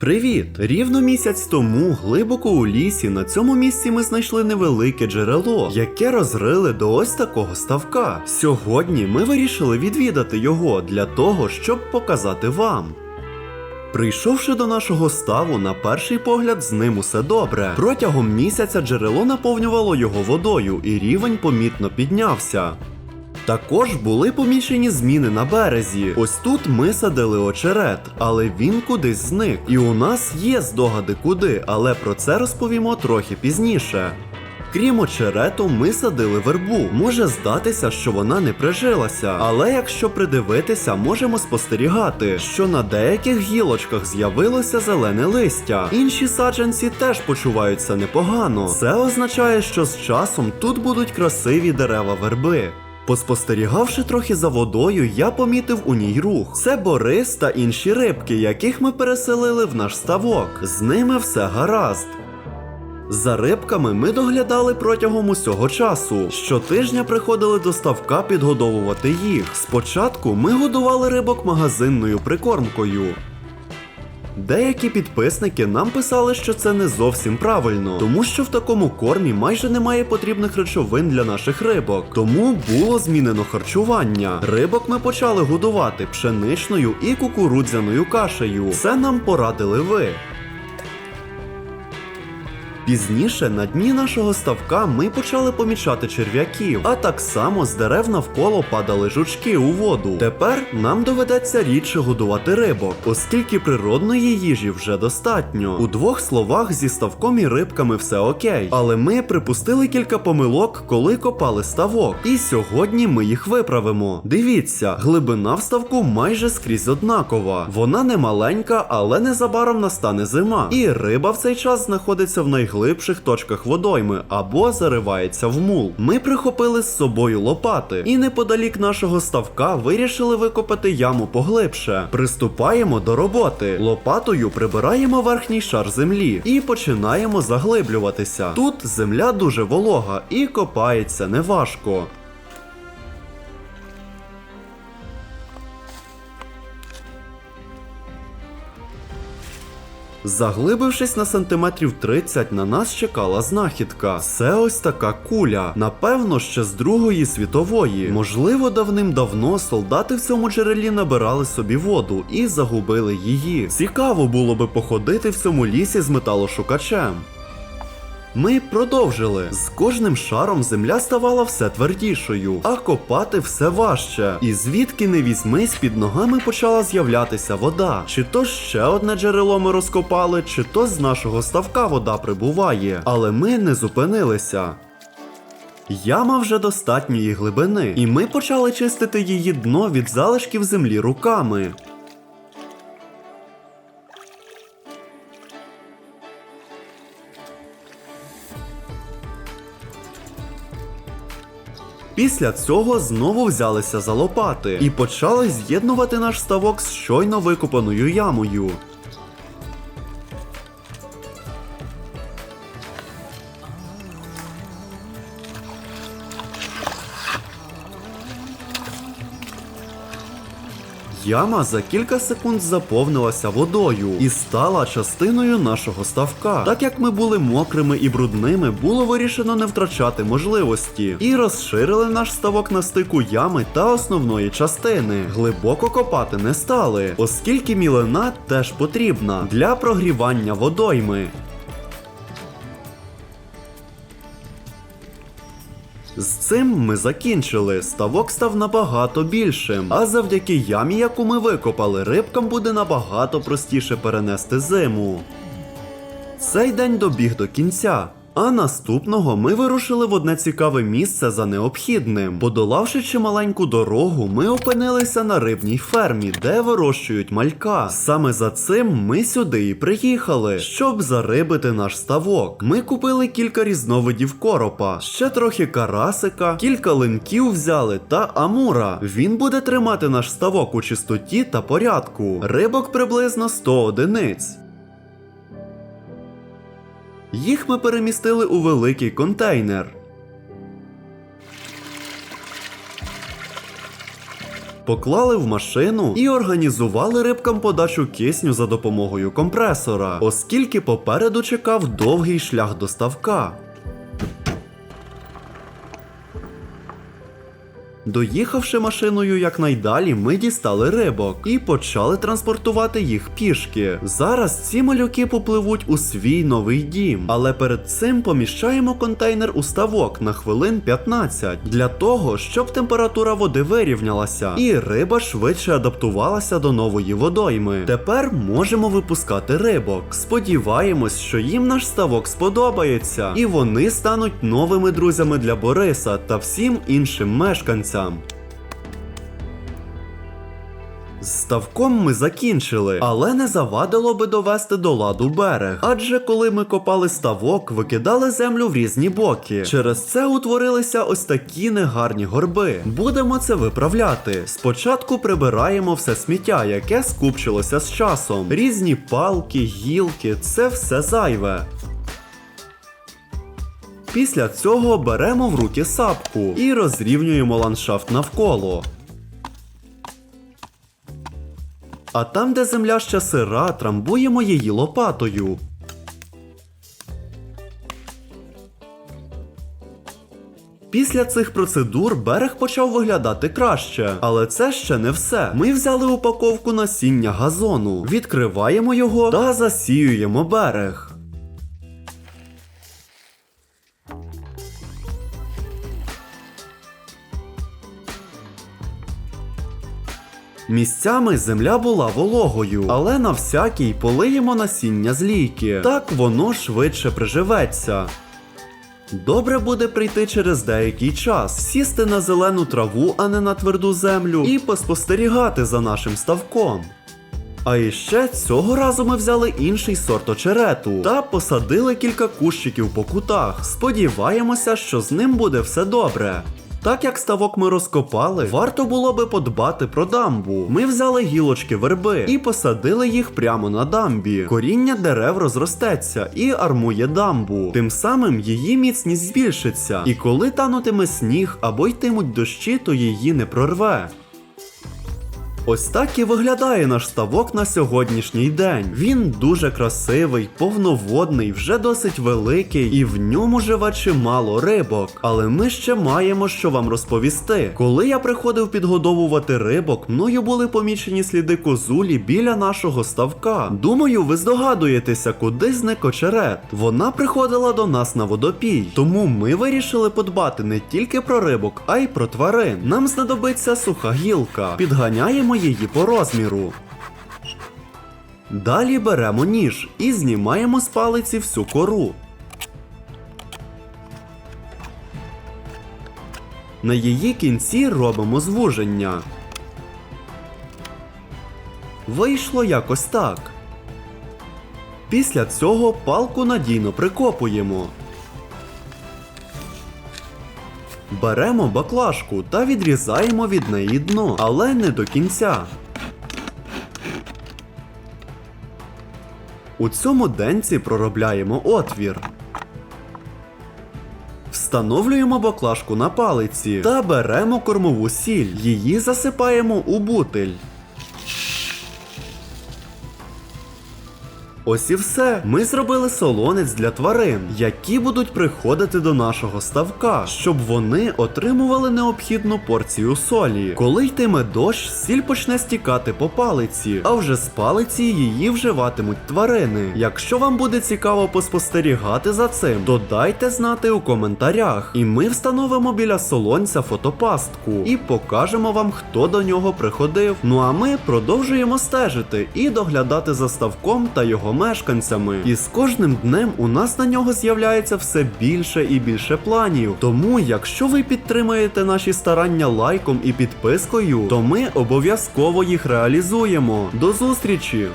Привіт! Рівно місяць тому, глибоко у лісі, на цьому місці ми знайшли невелике джерело, яке розрили до ось такого ставка. Сьогодні ми вирішили відвідати його для того, щоб показати вам. Прийшовши до нашого ставу, на перший погляд з ним усе добре. Протягом місяця джерело наповнювало його водою, і рівень помітно піднявся. Також були помічені зміни на березі. Ось тут ми садили очерет, але він кудись зник. І у нас є здогади куди, але про це розповімо трохи пізніше. Крім очерету, ми садили вербу. Може здатися, що вона не прижилася, але якщо придивитися, можемо спостерігати, що на деяких гілочках з'явилося зелене листя. Інші саджанці теж почуваються непогано. Це означає, що з часом тут будуть красиві дерева верби. Поспостерігавши трохи за водою, я помітив у ній рух. Це Борис та інші рибки, яких ми переселили в наш ставок. З ними все гаразд. За рибками ми доглядали протягом усього часу. Щотижня приходили до ставка підгодовувати їх. Спочатку ми годували рибок магазинною прикормкою. Деякі підписники нам писали, що це не зовсім правильно, тому що в такому кормі майже немає потрібних речовин для наших рибок. Тому було змінено харчування. Рибок ми почали годувати пшеничною і кукурудзяною кашею. Це нам порадили ви. Пізніше на дні нашого ставка ми почали помічати черв'яків, а так само з дерев навколо падали жучки у воду. Тепер нам доведеться рідше годувати рибок, оскільки природної їжі вже достатньо. У двох словах зі ставком і рибками все окей. Але ми припустили кілька помилок, коли копали ставок. І сьогодні ми їх виправимо. Дивіться, глибина в ставку майже скрізь однакова. Вона не маленька, але незабаром настане зима. І риба в цей час знаходиться в найглибших точках водойми або заривається в мул. Ми прихопили з собою лопати і неподалік нашого ставка вирішили викопати яму поглибше. Приступаємо до роботи. Лопатою прибираємо верхній шар землі і починаємо заглиблюватися. Тут земля дуже волога і копається неважко. Заглибившись на сантиметрів 30, на нас чекала знахідка. Це ось така куля. Напевно, ще з Другої світової. Можливо, давним-давно солдати в цьому джерелі набирали собі воду і загубили її. Цікаво було би походити в цьому лісі з металошукачем. Ми продовжили. З кожним шаром земля ставала все твердішою, а копати все важче. І звідки не візьмись, під ногами почала з'являтися вода. Чи то ще одне джерело ми розкопали, чи то з нашого ставка вода прибуває. Але ми не зупинилися. Яма вже достатньої глибини, і ми почали чистити її дно від залишків землі руками. Після цього знову взялися за лопати і почали з'єднувати наш ставок з щойно викопаною ямою. Яма за кілька секунд заповнилася водою і стала частиною нашого ставка. Так як ми були мокрими і брудними, було вирішено не втрачати можливості і розширили наш ставок на стику ями та основної частини. Глибоко копати не стали, оскільки мілина теж потрібна для прогрівання водойми. З цим ми закінчили. Ставок став набагато більшим. А завдяки ямі, яку ми викопали, рибкам буде набагато простіше перенести зиму. Цей день добіг до кінця. А наступного ми вирушили в одне цікаве місце за необхідним. Подолавши чималеньку дорогу, ми опинилися на рибній фермі, де вирощують малька. Саме за цим ми сюди і приїхали, щоб зарибити наш ставок. Ми купили кілька різновидів коропа, ще трохи карасика, кілька линків взяли та амура. Він буде тримати наш ставок у чистоті та порядку. Рибок приблизно 100 одиниць. Їх ми перемістили у великий контейнер. поклали в машину і організували рибкам подачу кисню за допомогою компресора, оскільки попереду чекав довгий шлях до ставка. Доїхавши машиною якнайдалі, ми дістали рибок і почали транспортувати їх пішки. Зараз ці малюки попливуть у свій новий дім, але перед цим поміщаємо контейнер у ставок на хвилин 15 для того, щоб температура води вирівнялася, і риба швидше адаптувалася до нової водойми. Тепер можемо випускати рибок. Сподіваємось, що їм наш ставок сподобається, і вони стануть новими друзями для Бориса та всім іншим мешканцям. З ставком ми закінчили, але не завадило би довести до ладу берег. Адже коли ми копали ставок, викидали землю в різні боки. Через це утворилися ось такі негарні горби. Будемо це виправляти. Спочатку прибираємо все сміття, яке скупчилося з часом. Різні палки, гілки це все зайве. Після цього беремо в руки сапку і розрівнюємо ландшафт навколо. А там, де земля ще сира, трамбуємо її лопатою. Після цих процедур берег почав виглядати краще, але це ще не все. Ми взяли упаковку насіння газону, відкриваємо його та засіюємо берег. Місцями земля була вологою, але на всякий полиємо насіння з лійки. Так воно швидше приживеться. Добре буде прийти через деякий час, сісти на зелену траву, а не на тверду землю, і поспостерігати за нашим ставком. А іще цього разу ми взяли інший сорт очерету та посадили кілька кущиків по кутах. Сподіваємося, що з ним буде все добре. Так як ставок ми розкопали, варто було би подбати про дамбу. Ми взяли гілочки верби і посадили їх прямо на дамбі. Коріння дерев розростеться і армує дамбу. Тим самим її міцність збільшиться. І коли танутиме сніг або йтимуть дощі, то її не прорве. Ось так і виглядає наш ставок на сьогоднішній день. Він дуже красивий, повноводний, вже досить великий, і в ньому живе чимало рибок. Але ми ще маємо що вам розповісти. Коли я приходив підгодовувати рибок, мною були помічені сліди козулі біля нашого ставка. Думаю, ви здогадуєтеся, куди зник очерет. Вона приходила до нас на водопій. Тому ми вирішили подбати не тільки про рибок, а й про тварин. Нам знадобиться суха гілка. Підганяємо її по розміру. Далі беремо ніж і знімаємо з палиці всю кору. На її кінці робимо звуження. Вийшло якось так. Після цього палку надійно прикопуємо. Беремо баклажку та відрізаємо від неї дно, але не до кінця. У цьому денці проробляємо отвір. Встановлюємо баклажку на палиці та беремо кормову сіль. Її засипаємо у бутиль. Ось і все. Ми зробили солонець для тварин, які будуть приходити до нашого ставка, щоб вони отримували необхідну порцію солі. Коли йтиме дощ, сіль почне стікати по палиці, а вже з палиці її вживатимуть тварини. Якщо вам буде цікаво поспостерігати за цим, то дайте знати у коментарях, і ми встановимо біля солонця фотопастку і покажемо вам, хто до нього приходив. Ну а ми продовжуємо стежити і доглядати за ставком та його мешканцями. І з кожним днем у нас на нього з'являється все більше і більше планів. Тому, якщо ви підтримаєте наші старання лайком і підпискою, то ми обов'язково їх реалізуємо. До зустрічі!